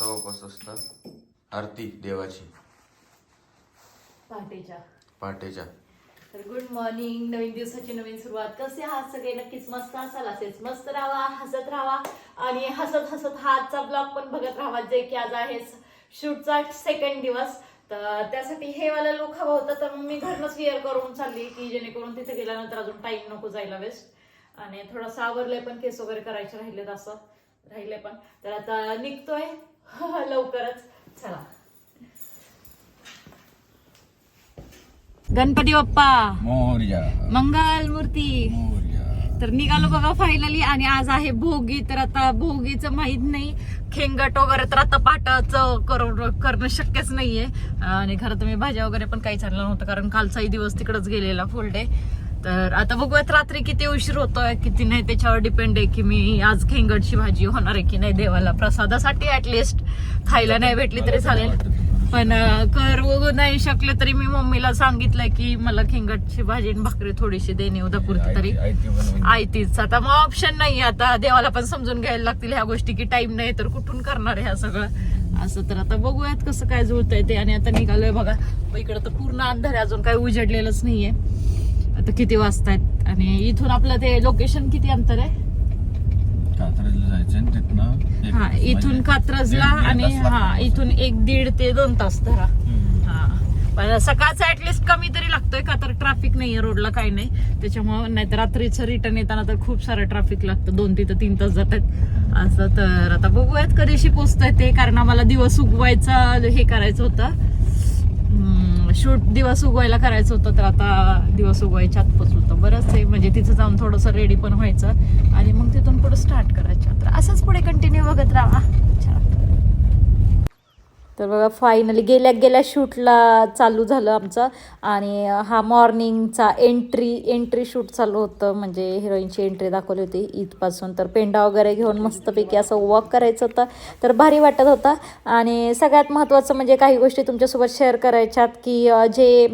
सव्वा पाच वाजता आरती देवाची. पहाटेच्या. पहाटेच्या. तर गुड मॉर्निंग नवीन दिवसाची नवीन सुरुवात. कसे आहात सगळे? नक्कीच मस्त असाल असेच. मस्त राहा हसत राहा. आणि हसत हसत हा आजचा ब्लॉग पण बघत राहा जे की आज आहे शूटचा सेकंड दिवस. तर त्यासाठी हे वाला लुक हवा होता तर मग मी घरनच वेअर करून चालली की जेणेकरून तिथे गेल्यानंतर अजून टाइम नको जायला वेस्ट आणि थोडंसं आवरलंय पण केस वगैरे करायचे राहिलेत असं. राहिले पण. तर आता निघतोय. लवकरच. चला. गणपती बाप्पा. मोर्या. मंगल मूर्ती. मोर्या. तर निघालो बघा फायनली आणि आज आहे भोगी तर आता भोगीचं माहीत नाही. खेंगट वगैरे तर आता पाटाचं करून करणं शक्यच नाहीये. आणि खरं तर मी भाज्या वगैरे पण काही चाललं नव्हतं कारण कालचाही दिवस तिकडच गेलेला फुल डे तर आता बघूयात रात्री किती उशीर होतोय किती नाही त्याच्यावर डिपेंड आहे की मी आज खेंगटची भाजी होणार आहे की नाही देवाला. प्रसादासाठी ऍटलिस्ट खायला नाही भेटली तरी चालेल. पण करू नाही शकले तरी मी मम्मीला सांगितलंय की मला खेंगटची भाजी आणि भाकरी थोडीशी देणे उद्यापुरती तरी. आयतीच. आता मग ऑप्शन नाही आता देवाला पण समजून घ्यायला लागतील ह्या गोष्टी की टाइम नाही तर कुठून करणार आहे ह्या सगळं? असं तर आता बघूयात कसं काय जुळतंय ते. आणि आता निघालोय बघा. इकडं तर पूर्ण अंधार अजून काही उजडलेलंच नाहीये. आता किती वाजतायत? आणि इथून आपलं ते लोकेशन किती अंतर आहे? कात्रजला जायचं आणि तिथनं. एक हा इथून म्हणजे कात्रजला दीड- दीड आणि तास लागतो. हा इथून एक दीड ते दोन तास धरा. हम्म. हा. पण सकाळचा ऍटलिस्ट कमी तरी लागतोय का? तर ट्रॅफिक नाहीये रोडला काही नाही. त्याच्यामुळे नाही तर रात्रीचं रिटर्न येताना तर खूप सारं ट्रॅफिक लागतं. दोन ते तीन तास जातात. असं तर आता बघूयात कधीशी पोचतंय ते. कारण आम्हाला दिवस उगवायचा हे करायचं होतं. शूट दिवस उगवायला करायचं होतं तर आता दिवस उगवायच्या आत होतं. बरंच आहे म्हणजे तिथं जाऊन थोडंसं रेडी पण व्हायचं. आणि मग तिथून पुढे स्टार्ट करायचं तर असंच पुढे कंटिन्यू बघत राहा. छान. तर बघा फायनली गेल्या गेल्या शूटला चालू झालं आमचं. आणि हा मॉर्निंगचा एंट्री एंट्री शूट चालू होतं. म्हणजे हिरोईनची एंट्री दाखवली होती ईदपासून तर पेंडा वगैरे घेऊन मस्तपैकी असं वॉक करायचं होतं. तर भारी वाटत होता. आणि सगळ्यात महत्त्वाचं म्हणजे काही गोष्टी तुमच्यासोबत शेअर करायच्यात की जे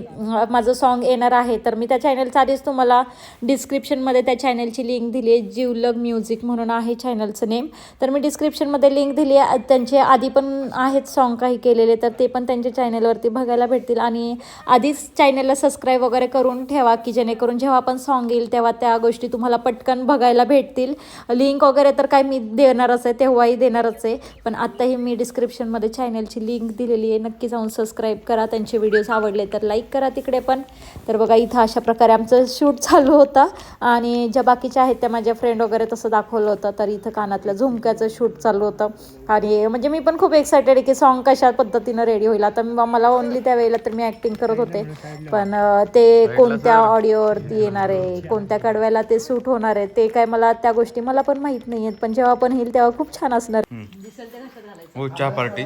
माझं सॉन्ग येणार आहे तर मी त्या चॅनलचा आधीच तुम्हाला डिस्क्रिप्शनमध्ये त्या चॅनलची लिंक दिली आहे. जीवलग म्युझिक म्हणून आहे चॅनलचं नेम तर मी डिस्क्रिप्शनमध्ये लिंक दिली आहे. त्यांचे आधी पण आहेत सॉन्ग काही. केलेले तर ते पण त्यांच्या चॅनलवरती बघायला भेटतील. आणि आधीच चॅनलला सबस्क्राईब वगैरे करून ठेवा की जेणेकरून जेव्हा पण सॉन्ग येईल तेव्हा त्या गोष्टी तुम्हाला पटकन बघायला भेटतील. लिंक वगैरे तर काय मी देणारच आहे तेव्हाही देणारच आहे. पण आत्ताही मी डिस्क्रिप्शनमध्ये चॅनलची लिंक दिलेली आहे. नक्की जाऊन सबस्क्राईब करा. त्यांचे व्हिडिओज आवडले तर लाईक करा तिकडे पण. तर बघा इथं अशा प्रकारे आमचं शूट चालू होता. आणि ज्या बाकीच्या आहेत त्या माझ्या फ्रेंड वगैरे तसं दाखवलं होतं. तर इथं कानातल्या झुमक्याचं शूट चालू होतं. आणि म्हणजे मी पण खूप एक्सायटेड आहे की सॉन्ग कशा पद्धतीनं रेडी होईल. आता मी- मला ओनली त्यावेळेला तर मी ॲक्टिंग करत होते. पण ते कोणत्या ऑडिओवरती येणार आहे? कोणत्या कडव्याला ते सूट होणार आहे? ते काय मला त्या गोष्टी मला पण माहीत नाही आहेत पण जेव्हा पण येईल तेव्हा खूप छान असणार. हो चहा पार्टी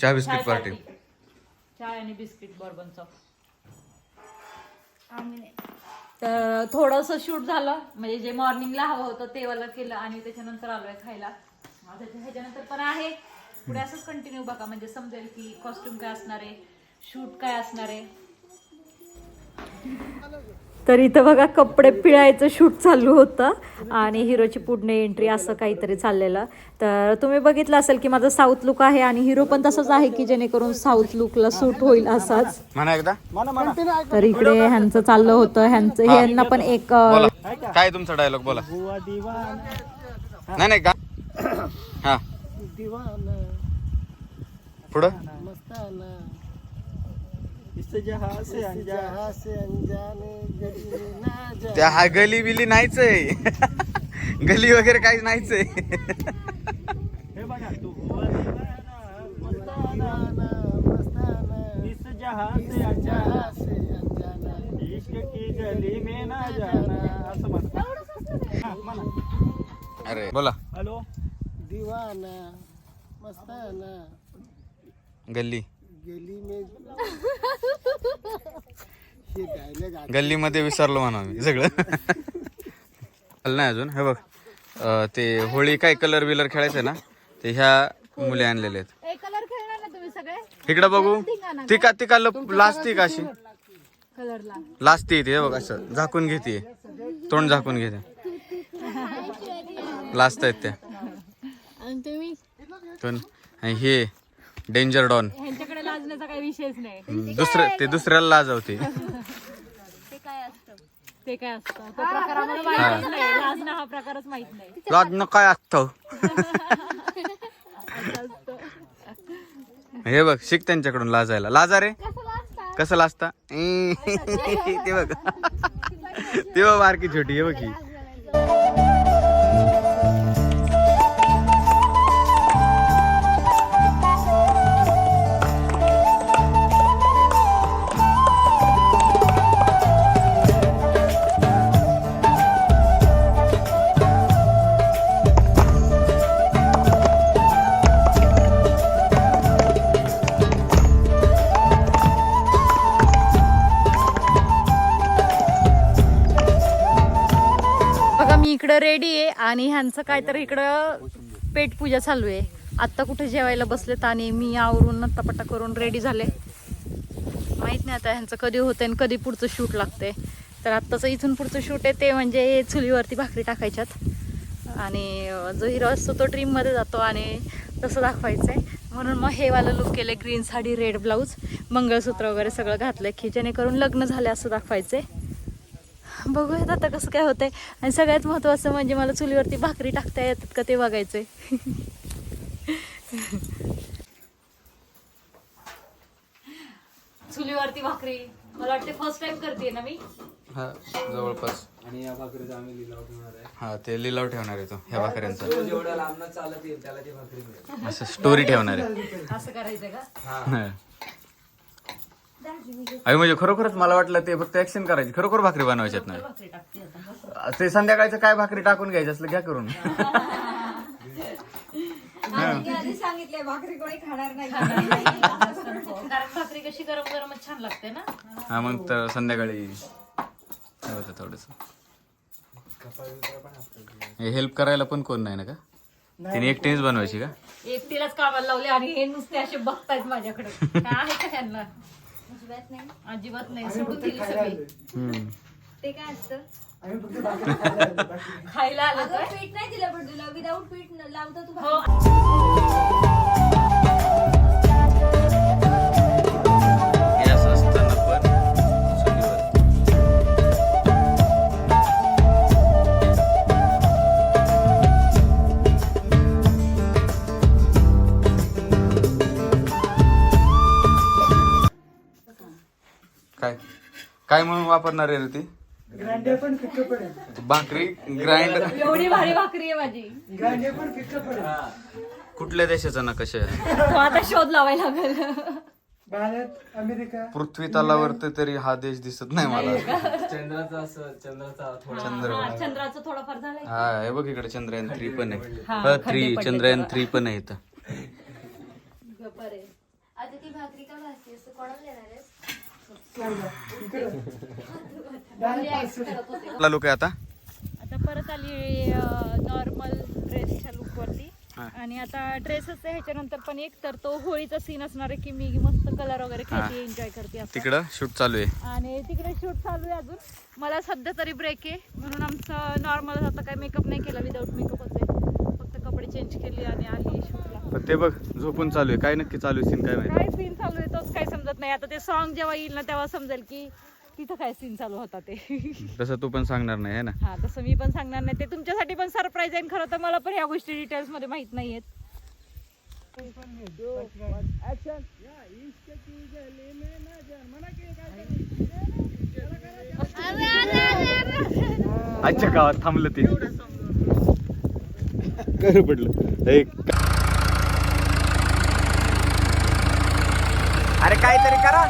चहा बिस्किट पार्टी चाय आणि बिस्किट बर्बनचं तर थोडंसं शूट झालं. म्हणजे जे मॉर्निंगला हवं होतं ते वाला केलं आणि त्याच्यानंतर आलोय खायला. ह्याच्यानंतर पण आहे. पुढे असंच कंटिन्यू बघा म्हणजे समजेल की कॉस्ट्युम काय असणार आहे शूट काय असणार आहे. तर इथं बघा कपडे पिळायचं शूट चालू होतं आणि हिरोची पुढणे एंट्री असं काहीतरी चाललेलं. तर तुम्ही बघितलं असेल की माझा साऊथ लुक आहे आणि हिरो पण तसंच आहे की जेणेकरून साऊथ लुकला सूट होईल असाच. म्हणा एकदा. तर इकडे ह्यांचं चाललं होतं ह्यांचं ह्यांना पण एक काय तुमचा डायलॉग बोला. नाही हा. पुढं? त्या हा गली बिली नाहीच आहे. गली वगैरे काही नाहीच आहे. अरे बोला. हॅलो? दीवाना मस्ताना गल्ली. गेली में हे डायलॉग गल्ली मध्ये विसरलो म्हणा मी सगळं. आलं नाही अजून. हे बघ अं, ते होळी काय कलर बिलर खेळायचं ना ते ह्या मुली आणलेले आहेत. कलर खेळणार ना तुम्ही सगळे? इकडे बघू. ती का ती का लप- लाजती का अशी? कलरला लाजती ती हे बघ असं. झाकून घेते. तोंड झाकून घेते. लाजतायत त्या. पण आणि हे डेंजर डॉन ह्यांच्याकडे लाजण्याचा काही विषयच नाही. दुसरं ते दुसऱ्याला लाजवते. ते काय असतं? तो प्रकार आम्हाला माहितच नाही. लाजणं हा प्रकारच माहीत नाही. लाजणं काय असतं? हे बघ शिक त्यांच्याकडून लाजायला. लाजा रे. कसं लाजता? ते बघ. ते बघ बारकी छोटी हे बघ ही. रेडी आहे आणि ह्यांचं काहीतरी इकडं पेटपूजा चालू आहे. आत्ता कुठे जेवायला बसलेत आणि मी आवरून नत्तापट्टा करून रेडी झाले. माहीत नाही आता ह्यांचं कधी होतं आणि कधी पुढचं शूट लागते तर आत्ताचं इथून पुढचं शूट आहे ते म्हणजे चुलीवरती भाकरी टाकायच्यात. आणि जो हिरो असतो तो ड्रीममध्ये जातो आणि तसं दाखवायचं आहे म्हणून मग हे वालं लुक केलं green sari red blouse mangalsutra वगैरे सगळं घातलं की जेणेकरून लग्न झाले असं दाखवायचं आहे बघूयात आता कसं काय होतंय. आणि सगळ्यात महत्वाचं म्हणजे मला चुलीवरती भाकरी टाकता येतात का ते बघायचंय. चुलीवरती भाकरी. मला वाटते फर्स्ट टाइम करते ना मी? हा जवळपास. आणि या भाकरीचा आम्ही लिलाव ठेवणार आहे. हा ते लिलाव ठेवणार आहे तो ह्या भाकऱ्यांचा. जेवढा लांब चालत येईल त्याला ती भाकरी मिळेल. असं स्टोरी ठेवणार आहे. असं करायचंय का? हा. अरे म्हणजे खरोखरच मला वाटलं ते फक्त ऍक्शन करायची. खरोखर भाकरी बनवायच्यात नाही. ते संध्याकाळचं काय भाकरी टाकून घ्यायचं असलं घ्या करून. कारण भाकरी कशी गरम गरमच छान लागते ना? हा मग तर संध्याकाळी हे होतं थोडस हेल्प करायला पण कोण नाही ना का? तिने एकटीनेच बनवायची का? एकटीलाच कामाला लावले आणि हे नुसते असे बघतायत माझ्याकडे. काय आहे का त्यांना? अजिबात नाही. सोडून दिली सगळी. हम्म. ते काय असतं? खायला आलं अगं पीठ नाही दिलं पण तुला विदाऊट पीठ न- लावता तू हे. वापरणार आहे रे ती? भाकरी ग्राइंड एवढी भारी भाकरी आहे माझी. कुठल्या देशाचा ना कशा? तो आता शोध लावायला लागेल. भारत अमेरिका. पृथ्वी तलावरती तरी हा देश दिसत नाही मला. चंद्राचा असं चंद्राचा थोडा चंद्र. हा, चंद्राचं थोडंफार झालंय. हा हे बघ इकडे चंद्रयान थ्री पण आहे. खड्डे थ्री पडले चंद्रयान थ्री पण आहे इथं. आता ती भाकरी का भाजते असं कोणाला देणार आहेस? लोक आहे आता. आता परत आली नॉर्मल ड्रेसच्या लुकवरती हा. आणि आता ड्रेसच ह्याच्यानंतर पण एक तर तो होळीचा सीन असणार आहे की मी मस्त कलर वगैरे खेळते एन्जॉय करते. तिकडं शूट चालू आहे. आणि तिकडे शूट चालू आहे अजून. मला सध्या तरी ब्रेक आहे म्हणून आमचं नॉर्मल आता काही मेकअप नाही केला विदाऊट कपडे चेंज केले आणि आली शूटला. पण ते बघ झोपून चालू आहे. काय नक्की चालू आहे सीन काय माहिती? काय सीन चालू आहे तोच काही समजत नाही. आता ते सॉन्ग जेव्हा येईल ना तेव्हा समजेल की तिथं काय सीन चालू होता ते. तसं तू पण सांगणार नाही है ना? हा तसं मी पण सांगणार नाही. ते तुमच्यासाठी पण सरप्राईज आहे खरं तर मला पण ह्या गोष्टी डिटेल्समध्ये माहीत नाहीयेत. आजच्या गावात थांबलं ते. कर पडलं एक अरे काहीतरी करा.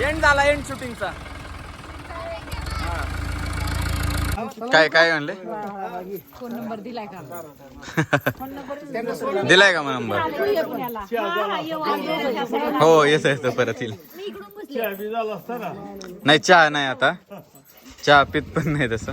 एंड झाला एंड शूटिंगचा काय काय म्हणले? फोन नंबर दिलाय का? दिलाय का मग नंबर? हा, येतो येतो परत येईल. नाही चहा नाही आता. चहा पित पण नाही तसं.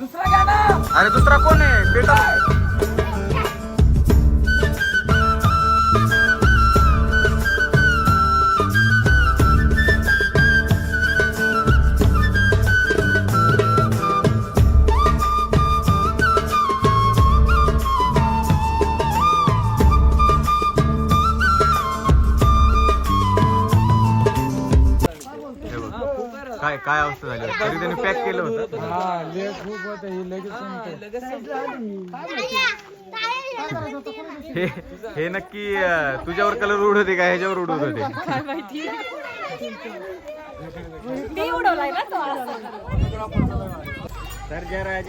दुसरा घ्या ना अरे दुसरा कोण आहे? पेटा काय अवस्था झाली? तरी त्यांनी पॅक केलं होतं. हा ही. हे हे नक्की तुझ्यावर कलर उडत होते का? ह्याच्यावर उडत होते? काय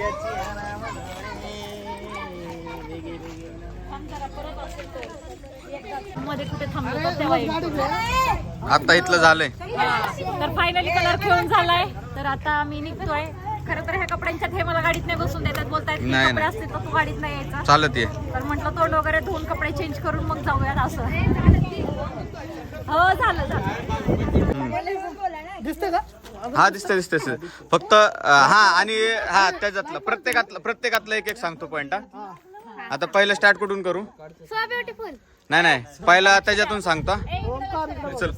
मध्ये कुठे थांबलो होतो तेव्हा येईल. आता इथलं झालंय. तर फायनली कलर खेळून झालाय. तर आता आम्ही निघतोय. खरं तर ह्या कपड्यांच्यात हे मला गाडीत नाही बसून देतात. बोलतायत की नाही, कपडे नाही. असतील तर तू गाडीत नाही यायचा. चालत ये. तर म्हटलं तोंड वगैरे धुवून कपडे चेंज करून मग जाऊयात असं. हो झालं झालं. हा दिसतंय दिसतंय दिसतंय. फक्त अं, हा आणि हा त्याच्यातलं प्रत्येकातलं प्रत्येकातलं एक एक सांगतो पॉइंट हा. आता पहिलं स्टार्ट कुठून करू? सो ब्युटिफुल नाही नाही. पहिला त्याच्यातून सांगतो. चल.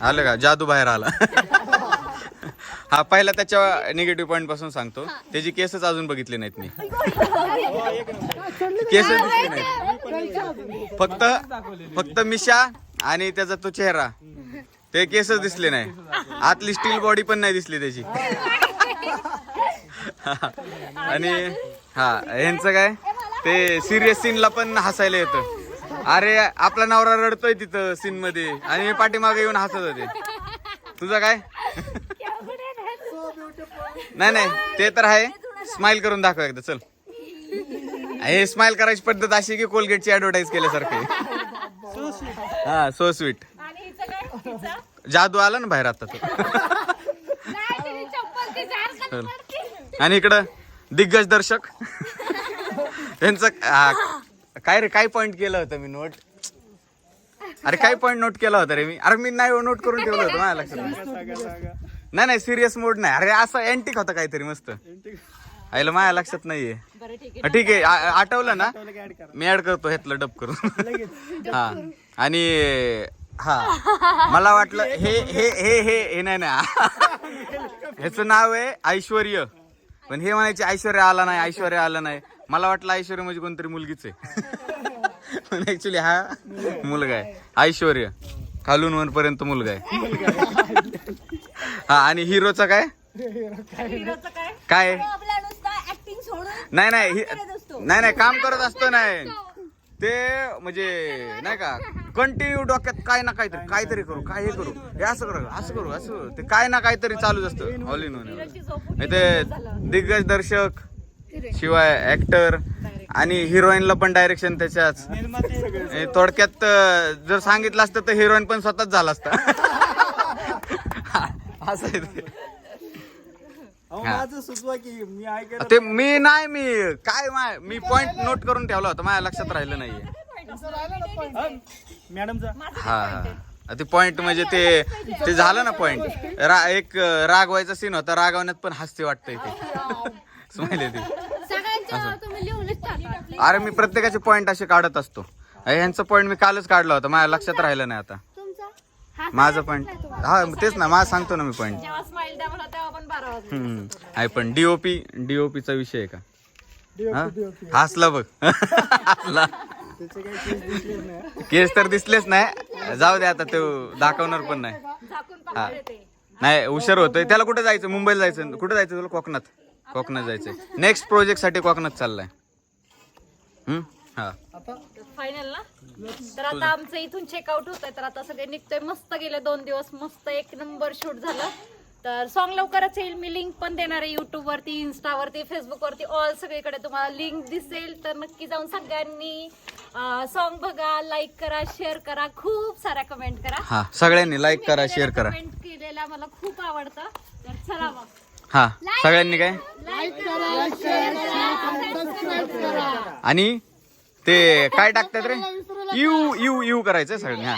आलं का? जादू बाहेर आला. हा पहिला त्याच्या निगेटिव्ह पॉइंटपासून सांगतो. त्याची केसच अजून बघितली नाहीत मी. केस दिसली नाहीत. फक्त फक्त मिशा आणि त्याचा तो चेहरा. ते केसच दिसले नाही. आतली स्टील बॉडी पण नाही दिसली त्याची. आणि हा ह्यांचं काय? ते सिरियस सीनला पण हसायला येतं. अरे आपला नवरा रडतोय तिथं सीन मध्ये. आणि मी पाठीमागे येऊन हसत होते. तुझं काय? नाही नाही ते तर आहे. स्माइल करून दाखव एकदा चल. हे स्माइल करायची पद्धत अशी की कोलगेटची ऍडव्हर्टाईज केल्यासारखी हा सो स्वीट? जादू आला ना बाहेर आता तो. आणि इकडं दिग्गज दर्शक. यांचं काय रे काय पॉइंट केलं होतं मी नोट अरे काय पॉइंट नोट केला होता रे मी? अरे मी नाही नोट करून ठेवलं होतं माझ्या लक्षात. नाही. नाही सिरियस मोड नाही. अरे असं अँटिक होता काहीतरी मस्त. आईला माझ्या लक्षात नाहीये. ठीक आहे. आठवलं ना? मी ऍड करतो ह्यातलं डब करून. हा. आणि हा. मला वाटलं हे हे हे हे हे नाही ना ह्याचं नाव आहे ऐश्वर्य. पण हे म्हणायचे ऐश्वर्य आला नाही ऐश्वर्य आला नाही. मला वाटलं ऐश्वर्य म्हणजे कोणतरी मुलगीच आहे. पण ऍक्च्युली हा मुलगा आहे. ऐश्वर्य. खालून वरपर्यंत मुलगा आहे. हा आणि हिरोचा काय? हिरोचं काय? काय नाही नाही नाही नाही काम करत असतो नाही. ते म्हणजे नाही का? कंटिन्यू डोक्यात काय ना काहीतरी काहीतरी करू काय हे करू. हे असं करू असं करू असं करू. ते काय ना काहीतरी चालूच असतं. ऑल इन वन ते दिग्गज दर्शक शिवाय ऍक्टर आणि हिरोईनला पण डायरेक्शन त्याच्याच थोडक्यात जर सांगितलं असतं तर हिरोईन पण स्वतःच झाला असता. असं आहे ते. माझं सुचवा की मी ऐकायला ते मी नाही मी काय माय मी पॉइंट नोट करून ठेवला होता. माझ्या लक्षात राहिलं नाहीये. मॅडमचा हा? हा. ते पॉइंट म्हणजे ते ते झालं ना पॉइंट रा एक रागवायचा सीन होता. रागवण्यात पण हास्य वाटतंय ते. स्माइल येते. सगळ्यांच्या तुम्ही लिहूनच टाका. अरे मी प्रत्येकाचे पॉइंट असे काढत असतो. ह्यांचं पॉइंट मी कालच काढला होता. माझ्या लक्षात राहिलं नाही आता. तुमचा? हा माझं पॉइंट हा तेच ना. माझं सांगतो ना मी पॉइंट जेव्हा स्माइल द्या मला तेव्हा पण बारा वाजले. आहे पण डीओपी डीओपीचा विषय आहे का? हा? हसला बघ. हसला. केस तर दिसलेच नाही. जाऊ दे आता तो दाखवणार पण नाही. झाकून हा. नाही उशीर होतोय. त्याला कुठे जायचं? मुंबईला जायचं. कुठे जायचं तुला कोकणात. कोकणात जायचंय. नेक्स्ट प्रोजेक्टसाठी कोकणात चाललाय. हम्म? हा. फायनल ना? तर आता आमचं इथून चेकआउट होत आहे तर आता सगळे निघतोय. मस्त गेले दोन दिवस. मस्त एक नंबर शूट झालं. तर सॉन्ग लवकरच येईल. मी लिंक पण देणार आहे युट्यूबवरती इन्स्टावरती फेसबुकवरती ऑल सगळीकडे तुम्हाला लिंक दिसेल. तर नक्की जाऊन सगळ्यांनी सॉन्ग बघा लाईक करा शेअर करा. खूप साऱ्या कमेंट करा. हा सगळ्यांनी लाईक करा शेअर करा. कमेंट केलेला मला खूप आवडतं. तर चला मग. हा सगळ्यांनी काय? आणि ते काय टाकतात रे? यू यू यू करायचं सगळ्यांनी हा.